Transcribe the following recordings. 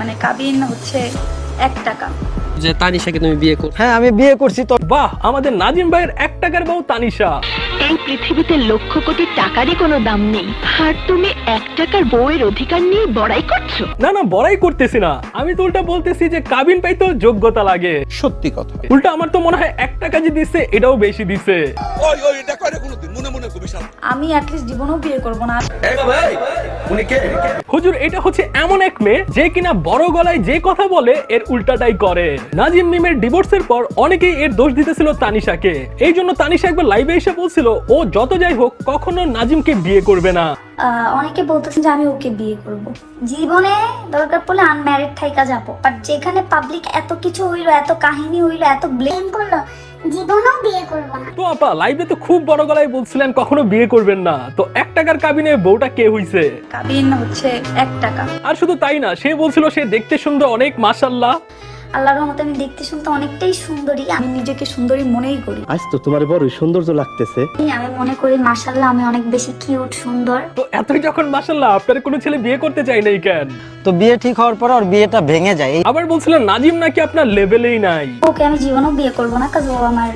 মানে কাবিন হচ্ছে এক টাকা। যে তানিশাকে তুমি বিয়ে করো হ্যাঁ আমি বিয়ে করছি তো। বাহ আমাদের নাজিম ভাইয়ের এক টাকার বউ তানিশা। এই পৃথিবীতে লক্ষ কোটি টাকারই কোনো দাম নেই। আর তুমি এক টাকার বউয়ের অধিকার নিয়ে বড়াই করছ? না না বড়াই করতেছি না। আমি তো উল্টা বলতেছি যে কাবিন পাইতো যোগ্যতা লাগে। সত্যি কথা। উল্টা আমার তো মনে হয় এক টাকা যে দিছে এটাও বেশি দিছে। ওই ওই এটা করে কোনোদিন? মনে মনে কবিশা আমি অ্যাটলিস্ট জীবনেও বিয়ে করব না। ভাই উনি কে? হুজুর এটা হচ্ছে এমন এক মেয়ে যে কিনা বড় গলায় যে কথা বলে এর উল্টাটাই করে। নাজিম মিমের ডিভোর্সের পর অনেকেই এর দোষ দিতেছিল তানিশাকে। এই জন্য তানিশা একবার লাইভে এসে বলছিল ও যত যাই হোক কখনো নাজিমকে বিয়ে করবে না। অনেকে বলতেছেন যে আমি ওকে বিয়ে করব। জীবনে দরকার পড়লে আনম্যারিড থাইকা যাব। বাট যেখানে পাবলিক এত কিছু হইল এত কাহিনী হইল এত ব্লেম করল জীবনেও বিয়ে করব না। তো আপা লাইভে তো খুব বড় গলায় বলছিলেন কখনো বিয়ে করবেন না। তো এক টাকার কাবিনে বউটা কে হইছে? কাবিন হচ্ছে এক টাকা। আর শুধু তাই না সে বলছিল সে দেখতে সুন্দর অনেক মাসাল্লাহ আল্লাহর রহমতে আমি দেখতে শুনতে অনেকটাই সুন্দরী। আমি নিজেকে সুন্দরী মনেই করি। আজ তো তোমার বড় সৌন্দর্য লাগতেছে। আমি আমি মনে করি মাশাল্লাহ আমি অনেক বেশি কিউট সুন্দর। তো এতই যখন মাসাল্লাহ আপনার কোনো ছেলে বিয়ে করতে চাই নাই কেন? তো বিয়ে ঠিক হওয়ার পর আর বিয়েটা ভেঙে যায়। আবার বলছিলেন নাজিম নাকি আপনার লেভেলেই নাই। ওকে আমি জীবনও বিয়ে করব না কাজ ও আমার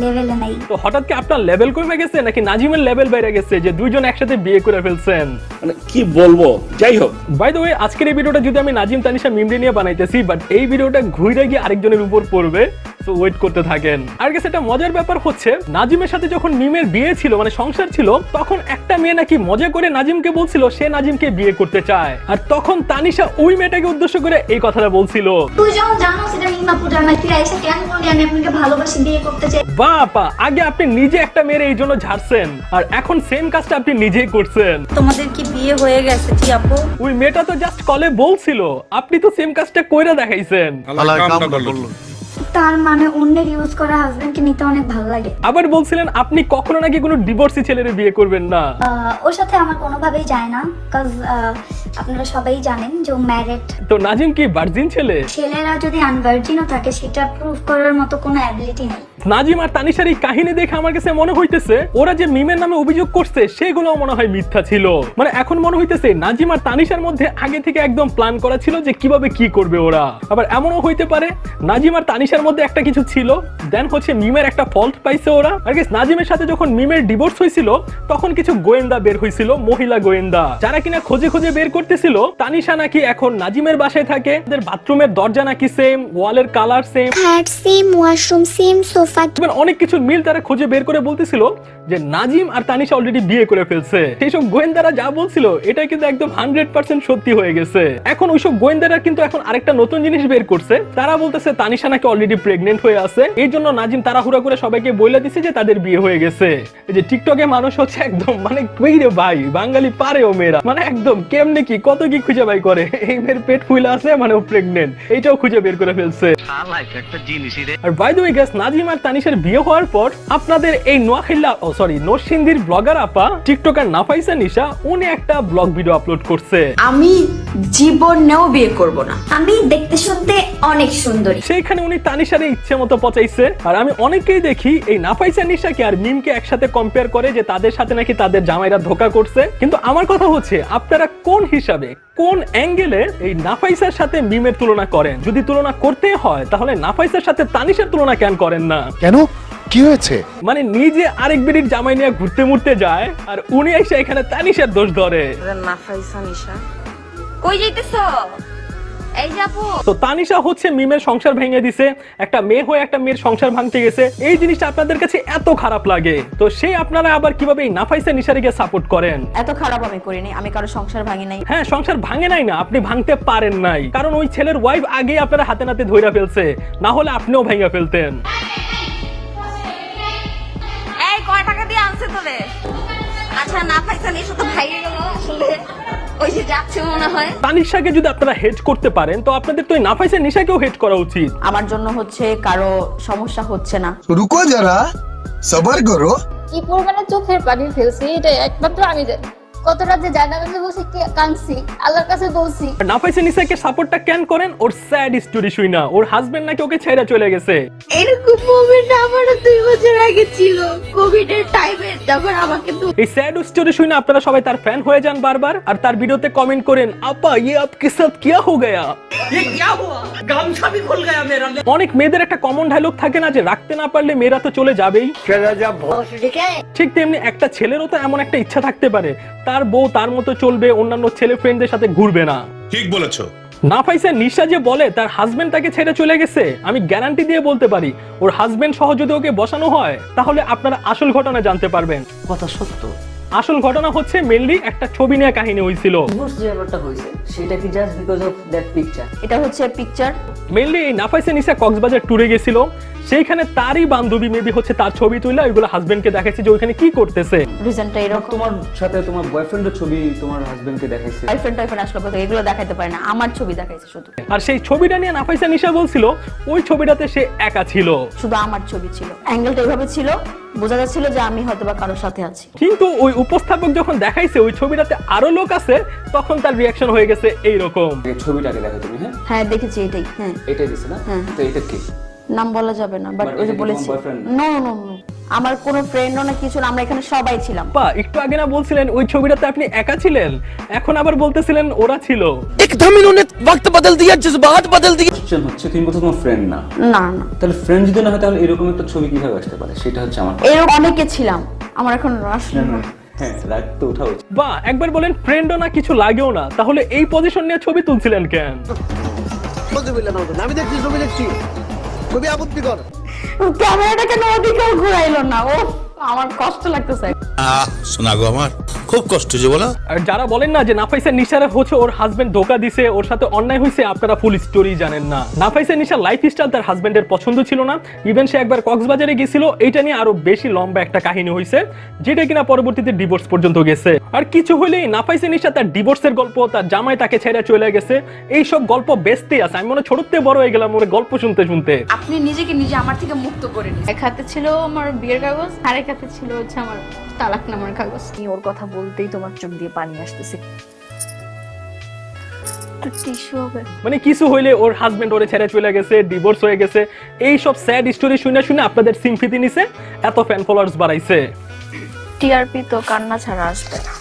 লেভেলে নাই। তো হঠাৎ কি আপনার লেভেল কমে গেছে নাকি নাজিমের লেভেল বেড়ে গেছে যে দুইজন একসাথে বিয়ে করে ফেলছেন? মানে কি বলব? যাই হোক। বাই দ্য ওয়ে আজকের এই ভিডিওটা যদি আমি নাজিম তানিশা মিমরি নিয়ে বানাইতেছি বাট এই ভিডিওটা ঘুরে গিয়ে আরেকজনের উপর পড়বে। তো ওয়েট করতে থাকেন। আর গেছে একটা মজার ব্যাপার হচ্ছে নাজিমের সাথে যখন মিমের বিয়ে ছিল মানে সংসার ছিল তখন একটা মেয়ে নাকি মজা করে নাজিমকে বলছিল সে নাজিমকে বিয়ে করতে চায়। আর তখন তানিশা ওই মেয়েটাকে উদ্দেশ্য করে এই কথাটা বলছিল। তুই যখন জানো সেটা এসে কেন বললি আমি আপনাকে ভালোবাসি বিয়ে করতে চাই? বাপা আগে আপনি নিজে একটা মেয়ের এই জন্য ঝাড়ছেন আর এখন সেম কাজটা আপনি নিজেই করছেন। তোমাদের কি বিয়ে হয়ে গেছে কি আপু? ওই মেয়েটা তো জাস্ট কলে বলছিল আপনি তো সেম কাজটা কইরা দেখাইছেন। তার মানে অন্যের ইউজ করা হাজবেন্ডকে নিতে অনেক ভালো লাগে। আবার বলছিলেন আপনি কখনো নাকি কোনো ডিভোর্সি ছেলের বিয়ে করবেন না? আহ, ওর সাথে আমার কোনোভাবেই যায় না কাজ আপনারা সবাই জানেন যে ম্যারেড তো নাজিম কি ভার্জিন ছেলে? ছেলেরা যদি আনভার্জিনও থাকে সেটা প্রুফ করার মতো কোনো অ্যাবিলিটি নেই। নাজিম আর তানিশার এই কাহিনী দেখে আমার কাছে মনে হইতেছে ওরা যে মিমের নামে অভিযোগ করছে সেগুলো মনে হয় মিথ্যা ছিল। মানে এখন মনে হইতেছে নাজিম আর তানিশার মধ্যে আগে থেকে একদম প্ল্যান করা ছিল যে কীভাবে কি করবে ওরা। আবার এমনও হইতে পারে নাজিম আর তানিশার মধ্যে একটা কিছু ছিল দেন হচ্ছে মিমের একটা ফল্ট পাইছে ওরা। আর guys, নাজিমের সাথে যখন মিমের ডিভোর্স হয়েছিল তখন কিছু গোয়েন্দা বের হয়েছিল মহিলা গোয়েন্দা। যারা কিনা খোঁজে খোঁজে বের করতেছিল তানিশা নাকি এখন নাজিমের বাসায় থাকে তাদের বাথরুমের দরজা নাকি সেম ওয়ালের colour same same washroom same sofa দেখবেন অনেক কিছুর মিল তারা খুঁজে বের করে বলতেছিল যে নাজিম আর তানিশা অলরেডি বিয়ে করে ফেলছে। সেই সব গোয়েন্দারা যা বলছিল এটা কিন্তু একদম হান্ড্রেড পার্সেন্ট সত্যি হয়ে গেছে। এখন ওইসব গোয়েন্দারা কিন্তু এখন আরেকটা নতুন জিনিস বের করছে। তারা বলতেছে তানিশা নাকি অলরেডি প্রেগনেন্ট হয়ে আছে। এই জন্য নাজিম তাড়াহুড়া করে সবাইকে বলে দিছে যে তাদের বিয়ে হয়ে গেছে। এই যে টিকটকে মানুষ হচ্ছে একদম মানে কই রে ভাই? বাঙালি পারে ও মেয়েরা। মানে একদম কেমনে কি কত কি খুঁজে বাই করে? এই মেয়ের পেট ফুলে আছে মানে ও প্রেগনেন্ট এইটাও খুঁজে বের করে ফেলছে। আর by the way guys Nazim আর তানিশের বিয়ে হওয়ার পর আপনাদের এই নোয়াখাইলা ও সরি নরসিংদীর ব্লগার আপা টিকটকার নাফাইসা নিশা, উনি একটা ব্লগ ভিডিও আপলোড করছে। আমি জীবনেও বিয়ে করব না। আমি দেখতে শুনতে অনেক সুন্দরী। সেইখানে উনি তানিশারে ইচ্ছে মতো পচাইছে। আর আমি অনেকেই দেখি এই নাফাইসা নিশাকে আর মিমকে একসাথে কম্পেয়ার করে যে তাদের সাথে নাকি তাদের জামাইরা ধোকা করছে। কিন্তু আমার কথা হচ্ছে আপনারা কোন হিসাবে কোন অ্যাঙ্গেলে এই নাফাইসার সাথে মিমের তুলনা করেন? যদি তুলনা করতে হয় তাহলে নাফাইসার সাথে তানিশার তুলনা কেন করেন না? কেন? কি হয়েছে? মানে নিজে আরেক বেরির জামাই নিয়ে ঘুরতে মুড়তে যায় আর উনি এসে এখানে তানিশার দোষ ধরে। নাফাইসা নিশা। কই যাইতেছো? এই যাব তো তানিশা হচ্ছে মিমের সংসার ভেঙে দিছে একটা মেয়ে হয়ে একটা মেয়ের সংসার ভাঙতে গেছে। এই জিনিসটা আপনাদের কাছে এত খারাপ লাগে। তো সেই আপনারা আবার কীভাবে এই নাফাইসা নিশারিকে সাপোর্ট করেন? এত খারাপ আমি করিনি আমি কারও সংসার ভাঙি নাই। হ্যাঁ সংসার ভাঙে নাই না আপনি ভাঙতে পারেন নাই। কারণ ওই ছেলের ওয়াইফ আগেই আপনারা হাতে নাতে ধইরা ফেলছে না হলে আপনিও ভেঙে ফেলতেন। এই কয় টাকা দিয়ে আনছে তোরে আচ্ছা না পাইছা নিয়ে ভাইয়ে গেল আসলে। ওই যে যাচ্ছে মনে হয়। তানিশাকে যদি আপনারা হেড করতে পারেন তো আপনাদের তো নাফাইসা নিশাকেও হেড করা উচিত। আমার জন্য হচ্ছে কারও সমস্যা হচ্ছে না। রুকো যারা সবার করো। কি পরিমাণে চোখের পানি ফেলছি এটা একমাত্র আমি জানি। কত রাতে জায়গা কাছে বসে কে- কাঁদছি আল্লাহর কাছে বলছি নাফাইসে নিসাকে সাপোর্টটা কেন করেন? ওর স্যাড স্টোরি শুই না। ওর হাজবেন্ড নাকি ওকে ছেড়ে চলে গেছে। এরকম মোমেন্ট আমারও দুই বছর আগে ছিল। কোভিড এর টাইমে যখন আমাকে তো এই স্যাড স্টোরি শুনে আপনারা সবাই তার ফ্যান হয়ে যান বারবার। আর তার ভিডিওতে কমেন্ট করেন আপা ইয়ে আপকে সাথ কিয়া হো গয়া? অনেক মেয়েদের একটা কমন ডায়লগ থাকে না যে রাখতে না পারলে মেয়েরা তো চলে যাবেই। ঠিক তেমনি একটা ছেলেরও তো এমন একটা ইচ্ছা থাকতে পারে। তার বউ তার মতো চলবে অন্যান্য ছেলে ফ্রেন্ডদের সাথে ঘুরবে না। ঠিক বলেছ। না পাইছে নিশা যে বলে তার হাজবেন্ড তাকে ছেড়ে চলে গেছে আমি গ্যারান্টি দিয়ে বলতে পারি ওর হাজবেন্ড সহ যদি ওকে বসানো হয় তাহলে আপনারা আসল ঘটনা জানতে পারবেন। কথা সত্য। আসল ঘটনা হচ্ছে মেনলি একটা ছবি নিয়ে কাহিনী হয়েছিল। ডিভোর্স যে ব্যাপারটা হয়েছে সেটা কি just because of that picture এটা হচ্ছে পিকচার মেনলি এই নাফাইসে নিশা কক্সবাজার ট্যুরে গেছিল। সেইখানে তারই বান্ধবী মেবি হচ্ছে তার ছবি তুলে ওইগুলো হাজবেন্ডকে দেখাচ্ছে যে ওইখানে কি করতেছে। রিজনটা এরকম। তোমার সাথে তোমার বয়ফ্রেন্ডের ছবি তোমার হাজবেন্ডকে দেখাইছে। গার্লফ্রেন্ড টাইফ্রেন্ড আসলে কোথায় এগুলো দেখাতে পারে না আমার ছবি দেখাইছে শুধু। আর সেই ছবিটা নিয়ে নাফাইসা নিশা বলছিল ওই ছবিটাতে সে একা ছিল। শুধু আমার ছবি ছিল। অ্যাঙ্গেলটা এইভাবে ছিল বোঝা যাচ্ছিল যে আমি হয়তো বা কারোর সাথে আছি। কিন্তু ওই উপস্থাপক যখন দেখাইছে ওই ছবিটাতে আরও লোক আছে তখন তার রিয়াকশন হয়ে গেছে এইরকম। এই ছবিটাকে দেখো তুমি হ্যাঁ? হ্যাঁ দেখেছি এটাই হ্যাঁ। এটাই দিছে না? হ্যাঁ। তো এটা কি? নাম বলা যাবে না বাট ওই যে বলেছি। নো? নো নো আমার কোনো ফ্রেন্ড না কিছু না আমরা এখানে সবাই ছিলাম। বা একটু আগে না বলছিলেন ওই ছবিটাতে আপনি একা ছিলেন? এখন আবার বলতেছিলেন ওরা ছিল। একদম ইনোনে ওয়াক্ত বদল দিয়া জজবাত বদল দিয়া। কোশ্চেন হচ্ছে তুমি বলছো তোমার ফ্রেন্ড না। না না। তাহলে ফ্রেন্ড যদি না হয় তাহলে এরকম একটা ছবি কীভাবে আসতে পারে? সেটা হচ্ছে আমার এর অনেকে ছিলাম আমার এখন আসলে না হ্যাঁ, বা একবার বলেন ফ্রেন্ডও না কিছু লাগেও না। তাহলে এই পজিশন নিয়ে ছবি তুলছিলেন কেন? আমি দেখছি ছবি দেখছি। খুবই আপত্তিকর। ক্যামেরাটা কেন ওদিকেও ঘুরাইলো না। ও আমার কষ্ট লাগতেছে। শোনা গো আমার। খুব কষ্ট যে বলো। আর যারা বলেন না যে নাফাইসা নিশারা হচ্ছে ওর হাজবেন্ড ধোকা দিছে ওর সাথে অন্যায় হয়েছে আপনারা ফুল স্টোরি জানেন না। নাফাইসা নিশার লাইফ স্টাইল তার হাজবেন্ডের পছন্দ ছিল না। ইভেন সে একবার কক্সবাজারে গেছিল এটা নিয়ে আরও বেশি লম্বা একটা কাহিনী হয়েছে যেটা কিনা পরবর্তীতে ডিভোর্স পর্যন্ত গেছে। আর কিছু হলেই নাফাইসা নিশা তার ডিভোর্সের গল্প তার জামাই তাকে ছেড়ে চলে গেছে। এই সব গল্প বেচতেই আছে আমি মনে হয় ছোটতে বড় হয়ে গেলাম ওর গল্প শুনতে শুনতে। আপনি নিজেকে নিজে আমার থেকে মুক্ত করে নিন। এক হাতে ছিল আমার বিয়ের কাগজ আরেক হাতে ছিল হচ্ছে আমার তালাক নামার কাগজ। ওর কথা বলতেই তোমার চোখ দিয়ে পানি আসতেছে। মানে কিছু হইলে ওর হাজবেন্ড ওরে ছেড়ে চলে গেছে ডিভোর্স হয়ে গেছে। এই সব স্যাড স্টোরি শুনে শুনে আপনাদের সিম্পিতি নিছে এত ফ্যান ফলোয়ার্স বাড়াইছে। টিআরপি তো কান্না ছাড়া আসবে না।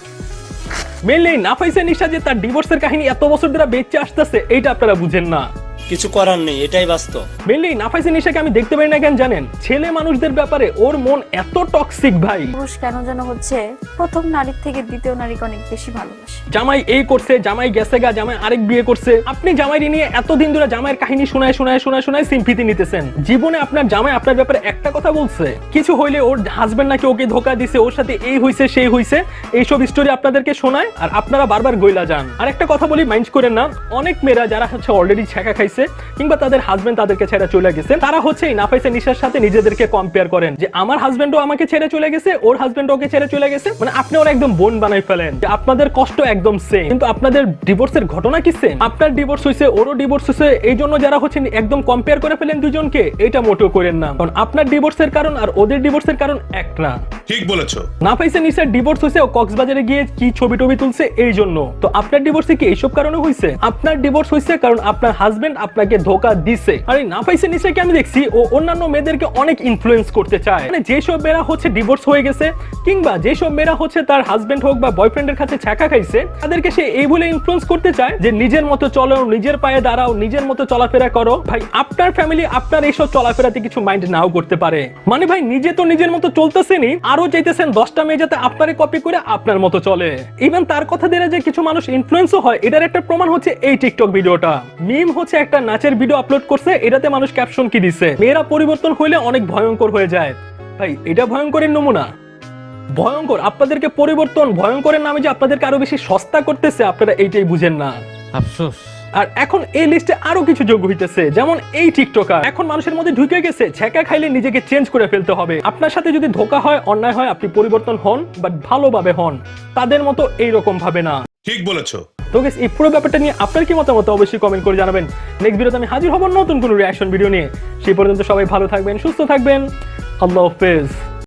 মেনলি নাফাইসা নিশা যে তার ডিভোর্সের কাহিনী এত বছর ধরে বেঁচে আসতেছে এইটা আপনারা বুঝেন না। কিছু করার নেই এটাই বাস্তব। মেনলি নাফাইসা নিশাকে আমি দেখতে পারি না কেন জানেন? ছেলে মানুষদের ব্যাপারে ওর মন এত টক্সিক ভাই। পুরুষ কেন যেন হচ্ছে প্রথম নারীর থেকে দ্বিতীয় নারীকে অনেক বেশি ভালোবাসে। জামাই এই করছে জামাই গেছে গা জামাই আরেক বিয়ে করছে। আপনি জামাইরি নিয়ে এতদিন ধরে জামাইয়ের কাহিনী শোনায় শোনায় শোনায় শোনায় সিম্পিতি নিতেছেন। জীবনে আপনার জামাই আপনার ব্যাপারে একটা কথা বলছে। কিছু হইলে ওর হাজবেন্ড নাকি ওকে ধোকা দিছে ওর সাথে এই হইছে সেই হইছে এইসব স্টোরি আপনাদেরকে শোনায় আর আপনারা বারবার গইলা যান। আর একটা কথা বলি মাইন্ড করেন না অনেক মেয়েরা যারা হচ্ছে অলরেডি ছ্যাঁকা খাইছে কিংবা তাদের হাজবেন্ড তাদেরকে ছেড়ে চলে গেছে। তারা হচ্ছে এই নাফাইসে নিশার সাথে নিজেদেরকে কম্পেয়ার করেন যে আমার হাজবেন্ডও আমাকে ছেড়ে চলে গেছে ওর হাজবেন্ড ওকে ছেড়ে চলে গেছে। মানে আপনি ওরা একদম বোন বানাই ফেলেন যে আপনাদের কষ্ট একদম সেম কিন্তু আপনাদের ডিভোর্সের ঘটনা কি সেম আপনার ডিভোর্স হয়েছে ওরও ডিভোর্স হয়েছে এই জন্য যারা হচ্ছে একদম কম্পেয়ার করে ফেলেন দুজনকে এটা মোটেও করেন না। কারণ আপনার ডিভোর্সের কারণ আর ওদের ডিভোর্সের কারণ এক না। ঠিক বলেছ। না পাইছে নিসার ডিভোর্স হয়েছে ও কক্সবাজারে গিয়ে কি ছবি টবি তুলছে এই জন্য। তো আপনার ডিভোর্সে কি এইসব কারণে হয়েছে আপনার ডিভোর্স হয়েছে কারণ আপনার হাজবেন্ড আপনাকে ধোকা দিছে। আর এই না পাইছে নিসাকে আমি দেখছি? ও অন্যান্য মেয়েদেরকে অনেক ইনফ্লুয়েন্স করতে চায়। মানে যেসব মেয়েরা হচ্ছে ডিভোর্স হয়ে গেছে, কিংবা যেসব মেয়েরা হচ্ছে তার হাজবেন্ড হোক বা বয়ফ্রেন্ডের কাছে ছ্যাঁকা খাইছে, তাদেরকে সে এই বলে ইনফ্লুয়েন্স করতে চায় যে নিজের মতো চলো, নিজের পায়ে দাঁড়াও, নিজের মতো চলাফেরা করো। ভাই, আপনার ফ্যামিলি আপনার এইসব চলাফেরাতে কিছু মাইন্ড নাও করতে পারে। মানে ভাই, নিজে তো নিজের মতো চলতেছেনই, আরও চাইতেছেন দশটা মেয়ে যাতে আপনারে কপি করে আপনার মতো চলে। ইভেন তার কথা দিয়ে যে কিছু মানুষ ইনফ্লুয়েন্সও হয়, এটার একটা প্রমাণ হচ্ছে এই টিকটক ভিডিওটা। মিম হচ্ছে একটা নাচের ভিডিও আপলোড করছে এটাতে মানুষ ক্যাপশন কি দিছে? মেয়েরা পরিবর্তন হইলে অনেক ভয়ঙ্কর হয়ে যায়। ভাই এটা ভয়ঙ্করের নমুনা। ভয়ঙ্কর আপনাদেরকে পরিবর্তন ভয়ঙ্করের নামে যে আপনাদেরকে আরও বেশি সস্তা করতেছে আপনারা এইটাই বুঝেন না। আফসোস। আর এখন এই লিস্টে আরও কিছু যোগ হইতেছে যেমন এই টিকটকার এখন মানুষের মধ্যে ঢুকে গেছে ছেঁকা খাইলে নিজেকে চেঞ্জ করে ফেলতে হবে। আপনার সাথে যদি ধোকা হয় অন্যায় হয় আপনি পরিবর্তন হন বাট ভালোভাবে হন। তাদের মতো এইরকম ভাবে না। ঠিক বলেছ। তো গেস এই পুরো ব্যাপারটা নিয়ে আপনার কি মতামত? অবশ্যই কমেন্ট করে জানাবেন। নেক্সট ভিডিওতে আমি হাজির হব নতুন কোনো রিয়াকশন ভিডিও নিয়ে। সেই পর্যন্ত সবাই ভালো থাকবেন, সুস্থ থাকবেন। আল্লাহ হাফেজ।